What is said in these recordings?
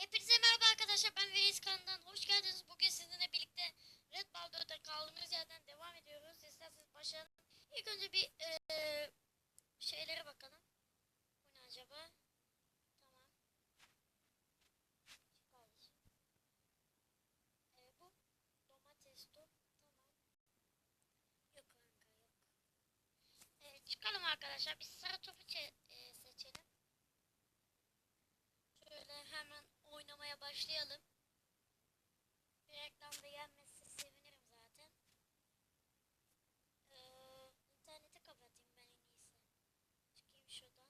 Hepinize merhaba arkadaşlar ben Veys kanalından hoş geldiniz. Bugün sizinle birlikte Red Ball 4'te kaldığımız yerden devam ediyoruz. İsterseniz başlayalım. İlk önce bir eee şeylere bakalım. Bu ne acaba? Tamam. Eee, bu domates top. Tamam. Yok kanka yok. Eee, çıkalım arkadaşlar. Biz sarı topu çe- başlayalım. Bir reklam da gelmezse sevinirim zaten. Ee, interneti kapatayım ben en iyisi. Çıkayım şuradan.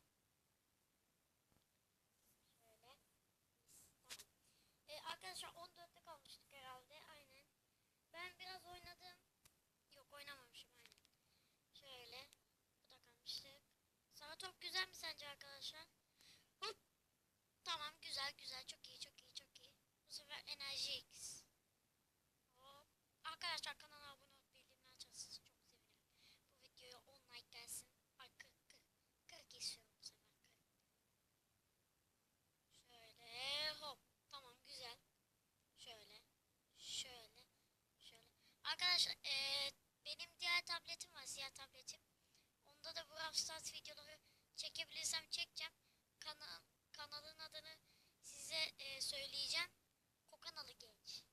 Şöyle. Ee, arkadaşlar 14'te kalmıştık herhalde. Aynen. Ben biraz oynadım. Yok oynamamışım aynen. Şöyle. Bu da kalmıştık. Sağ top güzel mi sence arkadaşlar? Hop. Tamam güzel güzel çok iyi çok iyi çok iyi. Bu sefer enerji X. Hop. Arkadaşlar kanala abone olup bildirimleri açarsanız çok sevinirim. Bu videoya 10 like gelsin. Ay 40 40 40 istiyorum bu sefer 40. Şöyle hop. Tamam güzel. Şöyle. Şöyle. Şöyle. Arkadaşlar eee, benim diğer tabletim var siyah tabletim. Onda da Brawl Stars videoları çekebilirsem çekeceğim. Kanal kanalın adını size e, söyleyeceğim. Kokanalı Genç.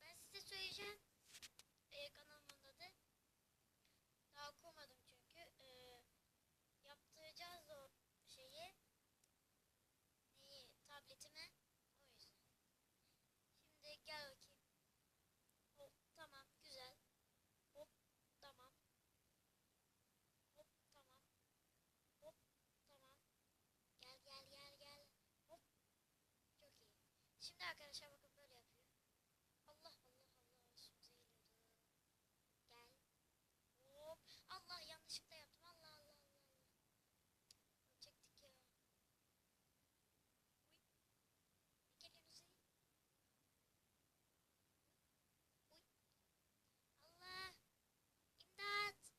ben size söyleyeceğim. E, kanalımın adı. Daha kurmadım çünkü. E, yaptıracağız o şeyi. Neyi? Tabletime. O yüzden. Şimdi gel bakayım. Hop tamam güzel. Hop tamam. Hop tamam. Hop tamam. Gel gel gel gel. Hop. Çok iyi. Şimdi arkadaşlar bakın böyle yapıyor. Allah Allah Allah üstümüze geliyordu. Gel. Hop. Allah yanlışlıkla yaptım. Allah Allah Allah Allah. Ölecektik ya. Uy. Gelin Hüseyin. Uy. Allah. İmdat.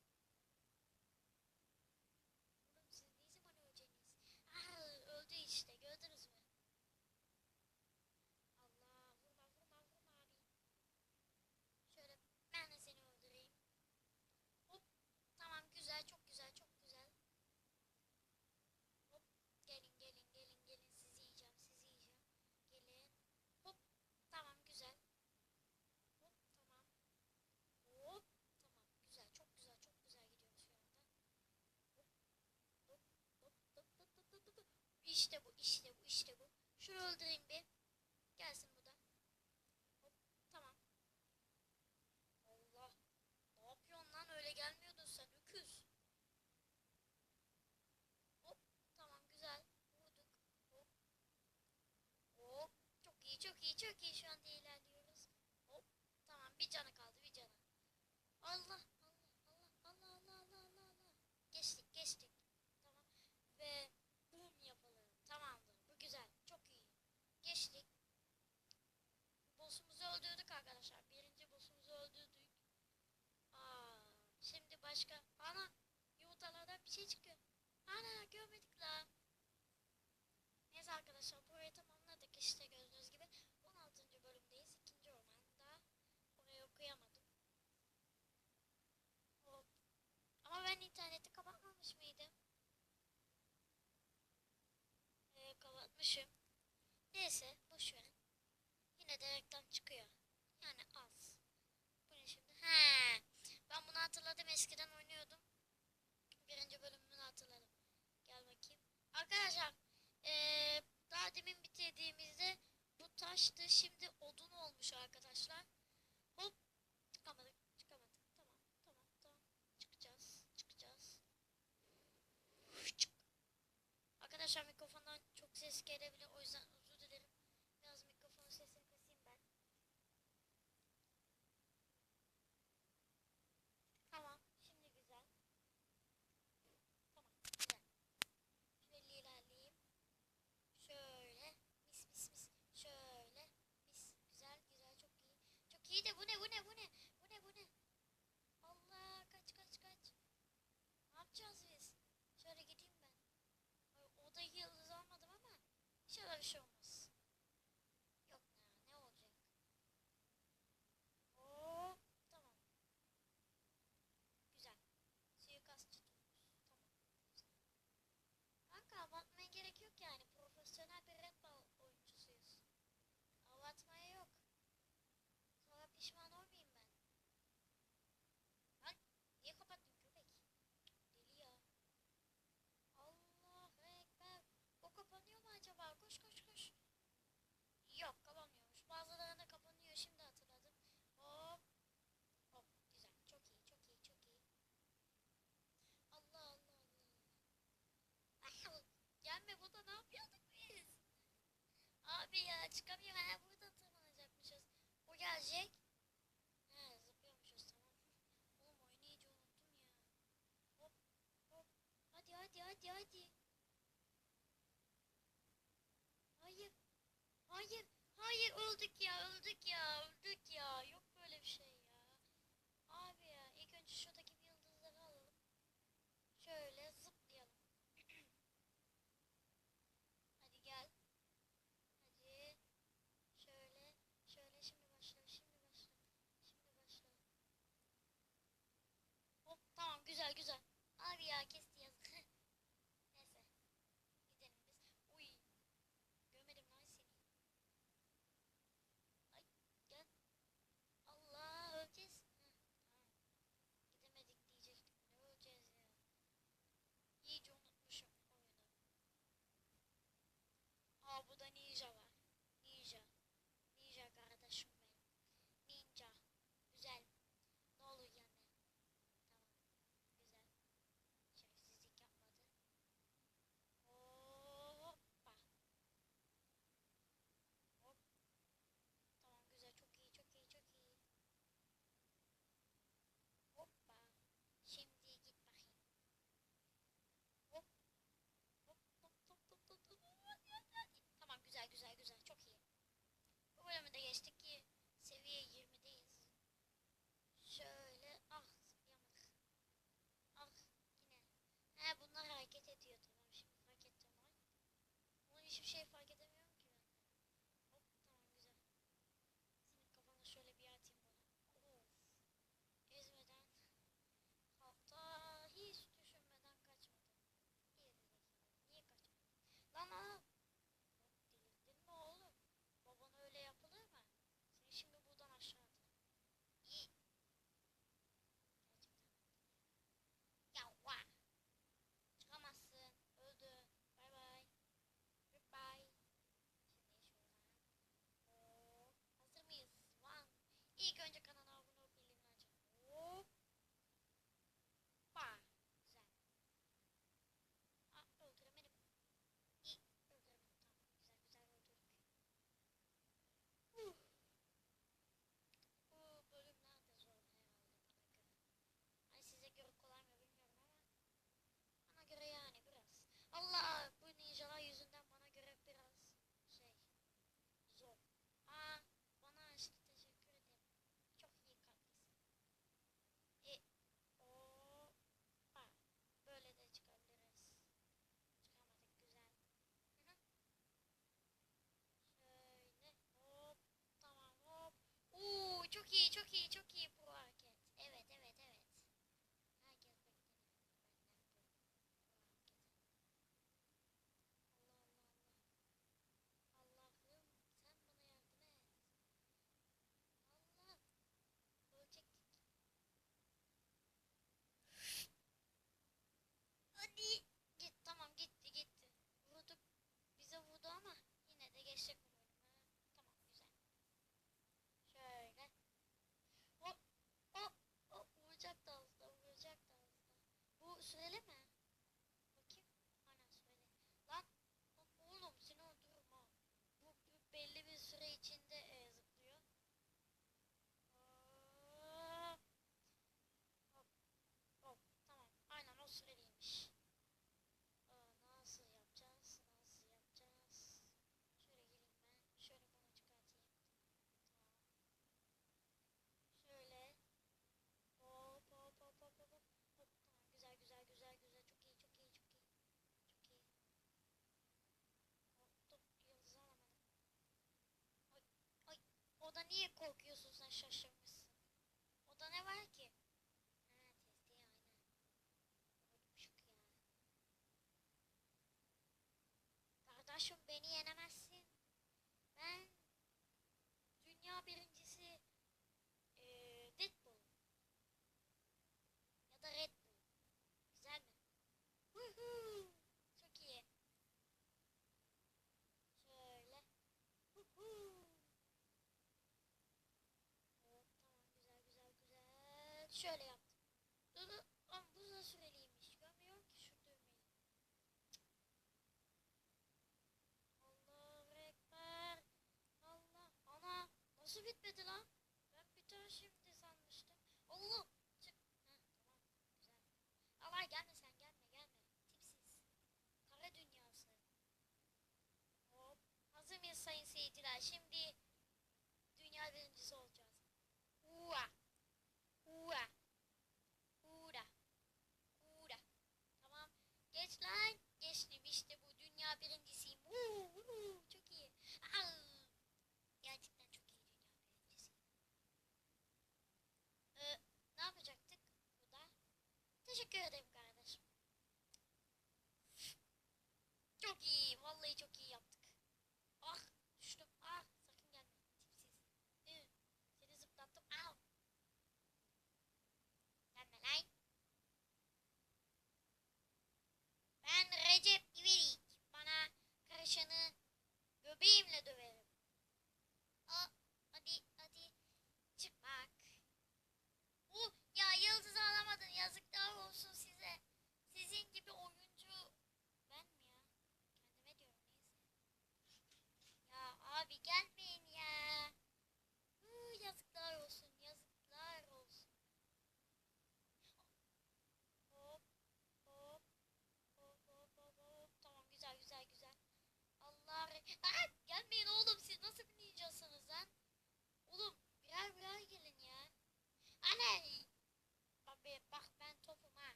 Oğlum siz ne zaman öleceksiniz? Aha öldü işte gördünüz mü? Allah vurma vurma vurma abi. Şöyle ben de seni öldüreyim. Hop tamam güzel çok güzel çok güzel. Hop gelin gelin gelin gelin sizi yiyeceğim sizi yiyeceğim. Gelin. Hop tamam güzel. Hop tamam. Hop tamam güzel çok güzel çok güzel gidiyoruz şu anda. Hop hop hop hop hop hop hop hop. İşte bu işte bu işte bu. Şunu öldüreyim bir. Gelsin bu da. Hop tamam. Allah. Ne yapıyorsun lan öyle gelmiyordun sen öküz. Hop tamam güzel. Vurduk. Hop. Hop. Çok iyi çok iyi çok iyi şu anda ilerliyoruz. Hop. Tamam bir canı kaldı bir canı. Allah Allah Allah Allah Allah Allah. Geçtik geçtik. Tamam. Ve boom yapalım. Tamamdır. Bu güzel. Çok iyi. Geçtik. Boss'umuzu öldürdük arkadaşlar. Birinci boss'umuzu öldürdük. Aa, şimdi başka. Ana yumurtalardan bir şey çıkıyor. Ana görmedik la. Neyse arkadaşlar burayı tamamladık işte gördüğünüz gibi. 16. bölümdeyiz. ikinci ormanda. Orayı okuyamadım. Hop. Ama ben interneti kapatmamış mıydım? Ee, kapatmışım. Neyse boş verin. Yine de reklam çıkıyor. Yani az. Bu ne şimdi? He. Ben bunu hatırladım. Eskiden oynuyordum. Birinci bölümünü hatırladım. Gel bakayım. Arkadaşlar Pişman olmayayım ben. Lan niye kapattın köpek? Deli ya. Allah ekber. O kapanıyor mu acaba? Koş koş koş. Yok kapanmıyormuş. Bazılarına kapanıyor şimdi hatırladım. Hop. Hop güzel. Çok iyi çok iyi çok iyi. Allah Allah Allah. Gelme burada ne yapıyorduk biz? Abi ya çıkamıyorum. Ha, burada tırmanacakmışız. O gelecek. öldük ya öldük ya öldük ya. hiçbir şey fayda iyi, çok iyi, çok iyi bu hareket. Evet, evet, evet. Herkes bekliyor. Allah Allah. Sen bana yardım et. Allah. Ölecektik. Hadi. Oda niye korkuyorsun sen şaşırmışsın? Oda ne var ki? şöyle yaptım. Dur. Ama bu da süreliymiş. Görmüyorum ki şu düğmeyi. Allahu Ekber. Allah. Ana. Nasıl bitmedi lan? Ben biter şimdi sanmıştım. Oğlum. Çık. Heh, tamam. Güzel. Allah gelme sen gelme gelme. Tipsiz. Kara dünyası. Hop. Hazır mıyız sayın seyirciler?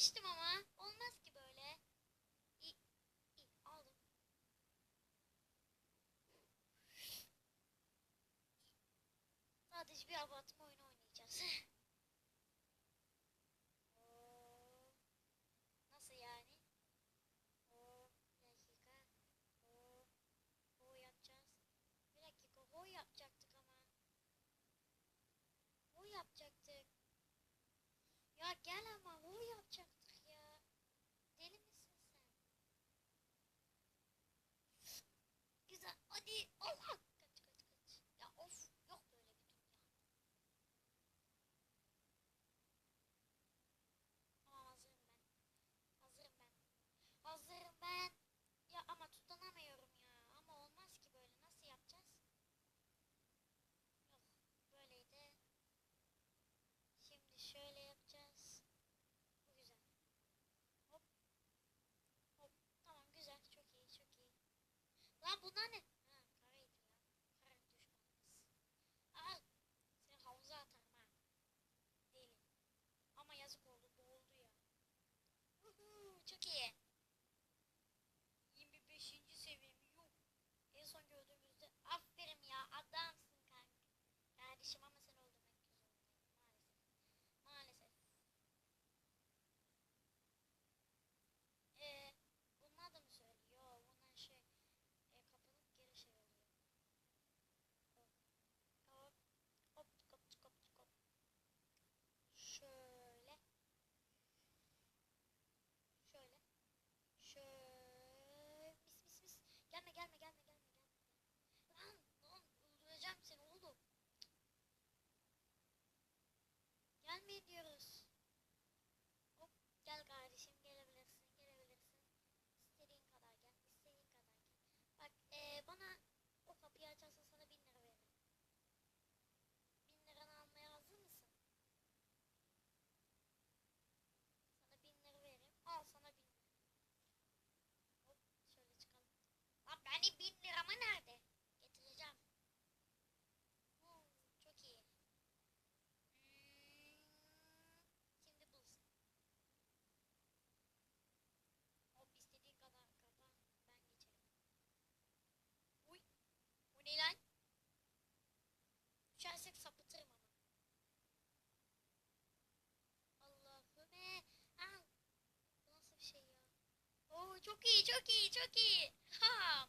Yapmıştım ama. Olmaz ki böyle. İ, i, aldım. Sadece bir abartma oyunu Lan bunlar ne? Ha karaydı ya. Karanın düşmanımız. Aa seni havuza atarım ha. Deli. Ama yazık oldu boğuldu ya. Uhu, çok iyi. 25. seviyemi yok. En son gördüğümüzde aferin ya adamsın kanka. Kardeşim ama sen Yani bin lirama nerede? Getireceğim. Oo, çok iyi. Hmm, şimdi bulsun. O istediğin kadar kapa. Ben geçerim. Uy. Bu ne lan? Düşersek sapıtırım ama. Allahümme. Bu nasıl bir şey ya? Oo, çok iyi çok iyi çok iyi. Ha.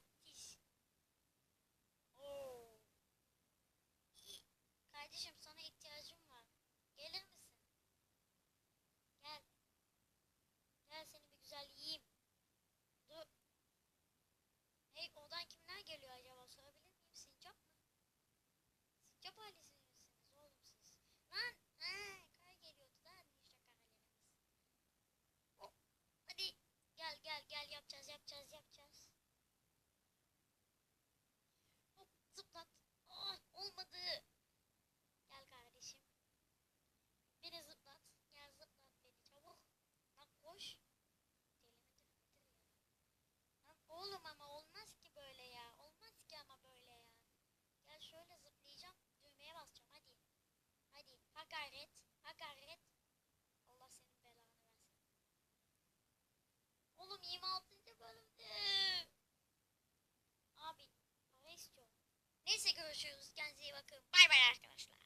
Görüşürüz. Kendinize iyi bakın. Bay bay arkadaşlar.